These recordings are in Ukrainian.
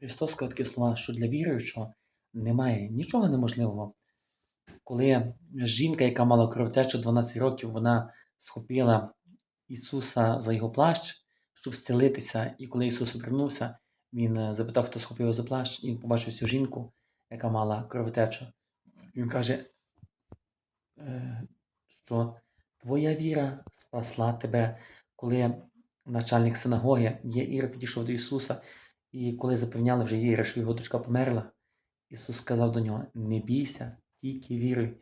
Христос такі слова, що для віруючого немає нічого неможливого. Коли жінка, яка мала кровотечу 12 років, вона схопила Ісуса за його плащ, щоб зцілитися, і коли Ісус обернувся, Він е, запитав, хто схопив його за плащ, і він побачив цю жінку, яка мала кровотечу. Він каже, е, що твоя віра спасла тебе, коли начальник синагоги Єїра підійшов до Ісуса, і коли запевняли вже Єїра, що його дочка померла, Ісус сказав до нього: Не бійся, тільки віруй.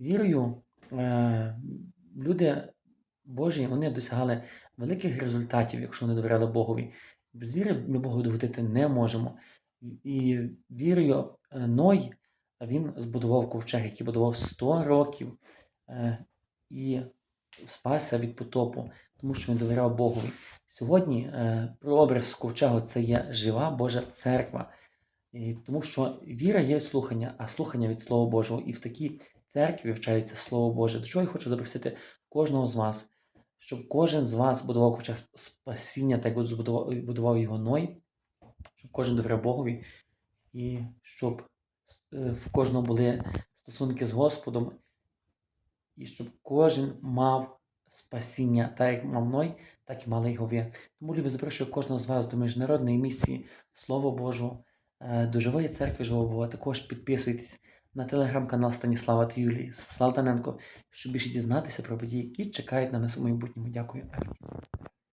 Вірою е, люди Божі вони досягали великих результатів, якщо вони довіряли Богові. Без віри ми Богу догодити не можемо. І вірою е, Ной він збудував ковчег, який будував 100 років е, і спасся від потопу, тому що він довіряв Богові. Сьогодні е, прообраз ковчегу це є жива Божа церква. Тому що віра є від слухання, а слухання від Слова Божого. І в такій церкві вчається Слово Боже. До чого я хочу запросити кожного з вас, щоб кожен з вас будував ковчег спасіння, так як будував його Ной, щоб кожен довіряв Богові, і щоб е, в кожного були стосунки з Господом, і щоб кожен мав спасіння, так як мав Ной, так і мали його ви. Тому любі запрошую кожного з вас до міжнародної місії Слово Божого, е, до живої церкви Живого Бога. Також підписуйтесь на телеграм-канал Станіслава та Юлії Славтаненко, щоб більше дізнатися про події, які чекають на нас у майбутньому. Дякую.